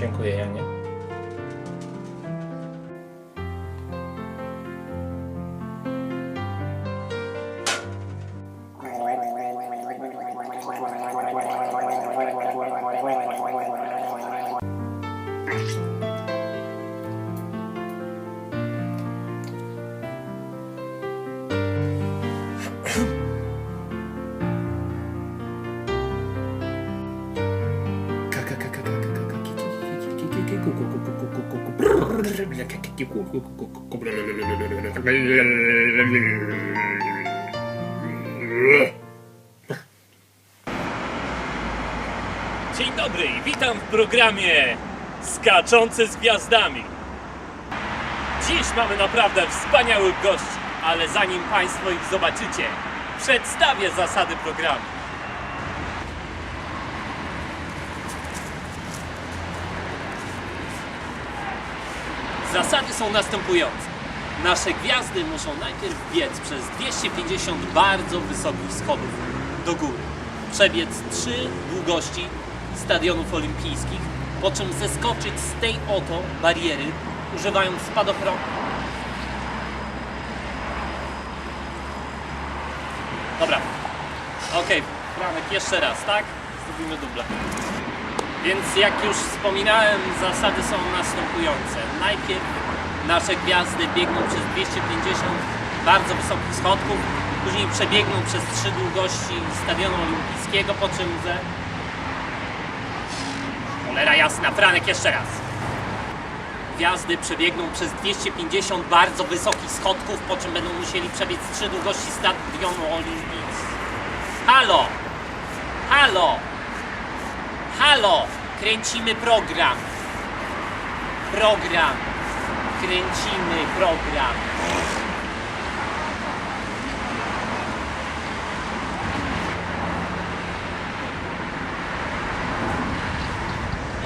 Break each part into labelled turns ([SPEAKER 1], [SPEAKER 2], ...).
[SPEAKER 1] Dziękuję Janie.
[SPEAKER 2] Dzień dobry witam w programie Skaczące z Gwiazdami. Dziś mamy naprawdę wspaniałych gości, ale zanim Państwo ich zobaczycie, przedstawię zasady programu. Zasady są następujące. Nasze gwiazdy muszą najpierw biec przez 250 bardzo wysokich schodów do góry. Przebiec trzy długości stadionów olimpijskich, po czym zeskoczyć z tej oto bariery, używając spadochronu. Dobra. Okej, Franek, jeszcze raz, tak? Zrobimy duble. Więc jak już wspominałem, zasady są następujące. Najpierw nasze gwiazdy biegną przez 250 bardzo wysokich schodków, później przebiegną przez trzy długości stadionu olimpijskiego, po czym ze... Cholera jasna, Franek jeszcze raz. Gwiazdy przebiegną przez 250 bardzo wysokich schodków, po czym będą musieli przebiec trzy długości stadionu olimpijskiego. Halo! Halo! Halo! Kręcimy program. Program. Kręcimy program.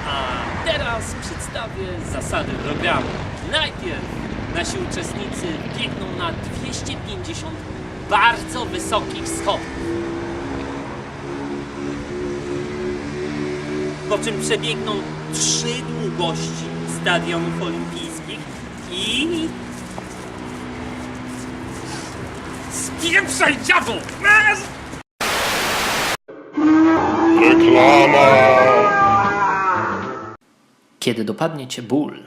[SPEAKER 2] A teraz przedstawię zasady programu. Najpierw nasi uczestnicy biegną na 250 bardzo wysokich schodów. Po czym przebiegną trzy długości stadionów olimpijskich i... Spieprzaj dziadu!
[SPEAKER 1] Kiedy dopadnie cię ból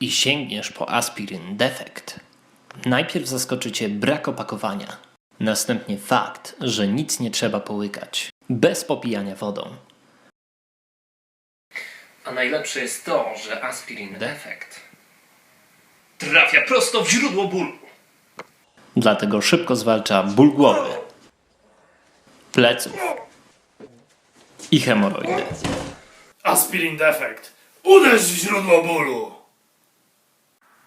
[SPEAKER 1] i sięgniesz po aspirin defekt, najpierw zaskoczy cię brak opakowania, następnie fakt, że nic nie trzeba połykać, bez popijania wodą. A najlepsze jest to, że aspirin defekt
[SPEAKER 2] Trafia prosto w źródło bólu.
[SPEAKER 1] dlatego szybko zwalcza ból głowy, pleców i hemoroidy.
[SPEAKER 3] Aspirin defekt. Uderz w źródło bólu.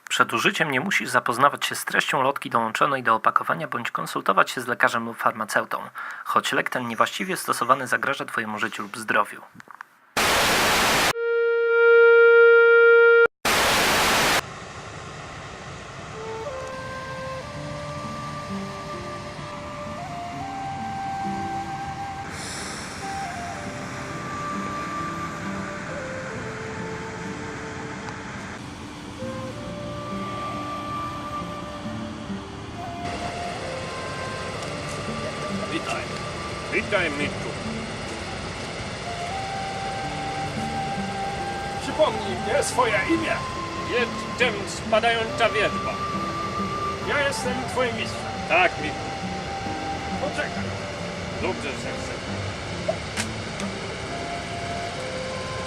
[SPEAKER 1] Przed użyciem nie musisz zapoznawać się z treścią lotki dołączonej do opakowania bądź konsultować się z lekarzem lub farmaceutą, choć lek ten niewłaściwie stosowany zagraża Twojemu życiu lub zdrowiu.
[SPEAKER 2] Witaj, Mitku.
[SPEAKER 3] Przypomnij mnie swoje imię.
[SPEAKER 2] Jestem spadająca wierzba.
[SPEAKER 3] Ja jestem twoim mistrzem.
[SPEAKER 2] Tak, Mitku.
[SPEAKER 3] Poczekaj.
[SPEAKER 2] Dobrze, sensei.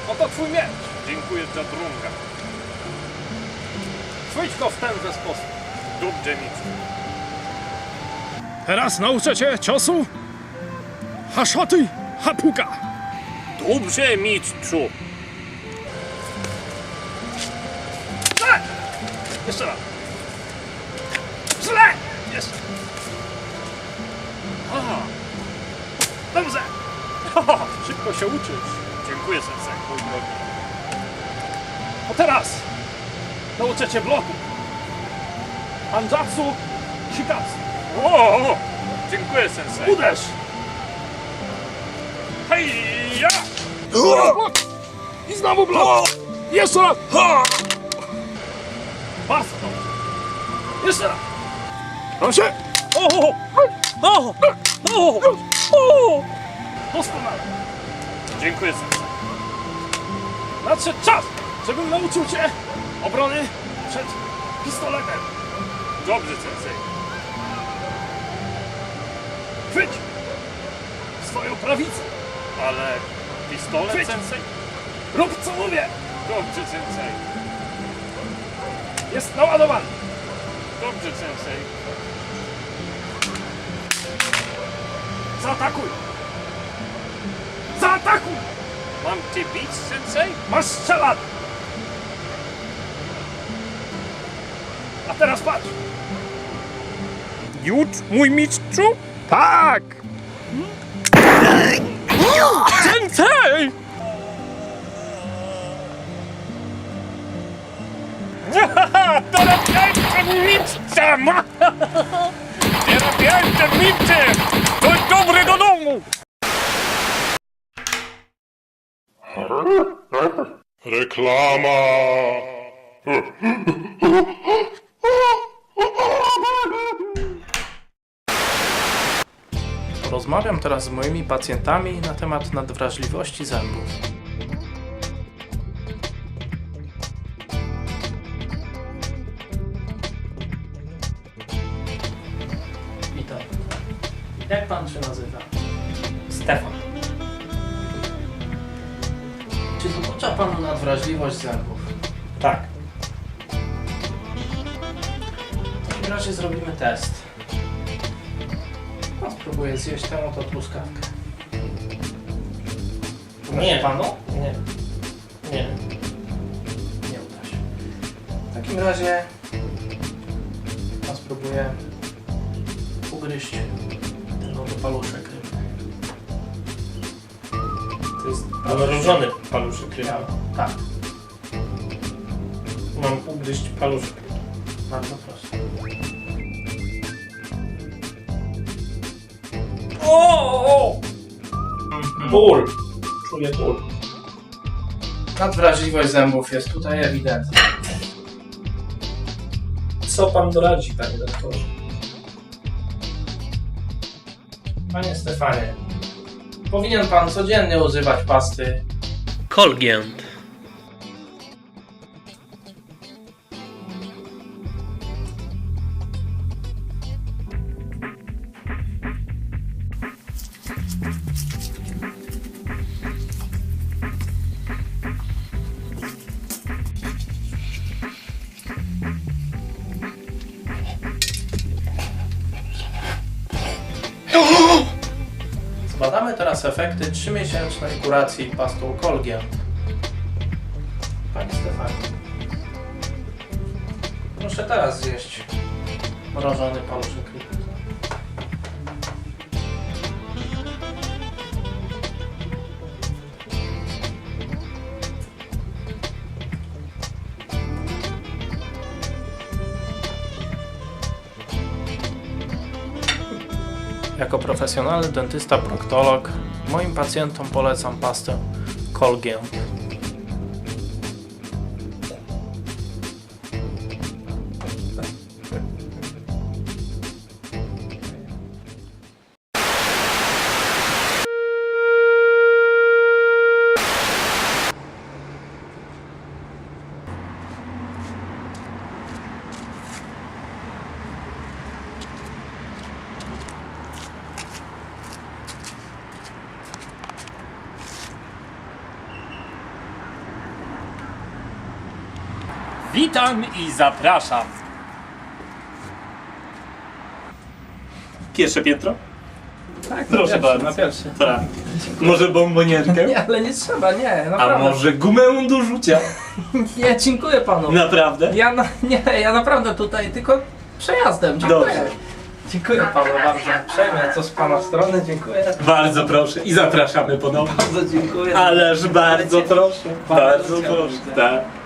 [SPEAKER 3] Oto twój miecz.
[SPEAKER 2] Dziękuję za drunga.
[SPEAKER 3] Chwyć go w tenże sposób.
[SPEAKER 2] Dobrze, Mitku.
[SPEAKER 3] Teraz nauczę cię ciosu. Haszoty Hapuka.
[SPEAKER 2] Dobrze, mistrzu.
[SPEAKER 3] Źle! Jeszcze raz. Źle! Jeszcze.
[SPEAKER 2] Aha,
[SPEAKER 3] Dobrze. Szybko się uczysz.
[SPEAKER 2] dziękuję, sensei. Mój drogi.
[SPEAKER 3] A teraz nauczę cię bloku. Hanjatsu Shikatsu.
[SPEAKER 2] O, o, dziękuję, sensei.
[SPEAKER 3] Uderz! Hej, ja! Blok! I znowu blok! Jeszcze raz! Ha! Bardzo dobrze. Jeszcze raz. Proszę.
[SPEAKER 2] O! O! O! O!
[SPEAKER 3] Doskonale.
[SPEAKER 2] Dziękuję sensei.
[SPEAKER 3] Nadszedł czas, żebym nauczył cię obrony przed pistoletem.
[SPEAKER 2] Dobrze, sensei.
[SPEAKER 3] Chwyć swoją prawicę.
[SPEAKER 2] Ale pistolet,
[SPEAKER 3] Chwyć.
[SPEAKER 2] sensei?
[SPEAKER 3] Rób co mówię.
[SPEAKER 2] Dobrze, sensei.
[SPEAKER 3] Jest naładowany.
[SPEAKER 2] Dobrze, sensei.
[SPEAKER 3] Zaatakuj. Zaatakuj.
[SPEAKER 2] Mam cię bić, sensei?
[SPEAKER 3] Masz strzelany. A teraz patrz.
[SPEAKER 2] Już, mój mistrzu?
[SPEAKER 3] Tak.
[SPEAKER 2] Mistrzem! Teraz ja jestem mistrzem! Coś dobry do domu!
[SPEAKER 4] Reklama!
[SPEAKER 5] Rozmawiam teraz z moimi pacjentami na temat nadwrażliwości zębów. Witam. Jak pan się nazywa?
[SPEAKER 2] Stefan.
[SPEAKER 5] Czy dokucza panu nadwrażliwość zębów?
[SPEAKER 2] Tak.
[SPEAKER 5] W takim razie zrobimy test. Pan spróbuję zjeść tę oto truskawkę. Uda
[SPEAKER 2] Nie.
[SPEAKER 5] panu?
[SPEAKER 2] Nie. Nie.
[SPEAKER 5] Nie uda się. W takim razie pan spróbuje ugryźć ten oto paluszek rybny.
[SPEAKER 2] To jest zamrożony paluszek rybny.
[SPEAKER 5] Tak,
[SPEAKER 2] Mam ugryźć paluszek.
[SPEAKER 5] bardzo proszę.
[SPEAKER 2] O! Ból! Czuję ból.
[SPEAKER 5] Nadwrażliwość zębów jest tutaj ewidentna.
[SPEAKER 2] Co pan doradzi, panie doktorze?
[SPEAKER 5] Panie Stefanie, powinien pan codziennie używać pasty
[SPEAKER 1] Colgient.
[SPEAKER 5] Teraz efekty 3-miesięcznej kuracji pastą Colgient. Panie Stefanie, proszę teraz zjeść mrożony paluszek Jako profesjonalny dentysta proktolog moim pacjentom polecam pastę Colgient.
[SPEAKER 2] Witam i zapraszam. Pierwsze piętro?
[SPEAKER 5] Tak,
[SPEAKER 2] Proszę
[SPEAKER 5] na
[SPEAKER 2] bardzo.
[SPEAKER 5] Na pierwszy.
[SPEAKER 2] Tak. Może bombonierkę?
[SPEAKER 5] Nie, ale nie trzeba, nie,
[SPEAKER 2] A
[SPEAKER 5] naprawdę.
[SPEAKER 2] może gumę do rzucia?
[SPEAKER 5] Nie, dziękuję panu.
[SPEAKER 2] Naprawdę?
[SPEAKER 5] Ja na, nie, ja naprawdę tutaj tylko przejazdem. Dziękuję.
[SPEAKER 2] Dobrze.
[SPEAKER 5] Dziękuję panu bardzo. Przejmę co z pana strony, dziękuję.
[SPEAKER 2] Bardzo proszę i zapraszamy ponownie.
[SPEAKER 5] Bardzo dziękuję.
[SPEAKER 2] Ależ bardzo proszę. Bardzo proszę. Tak.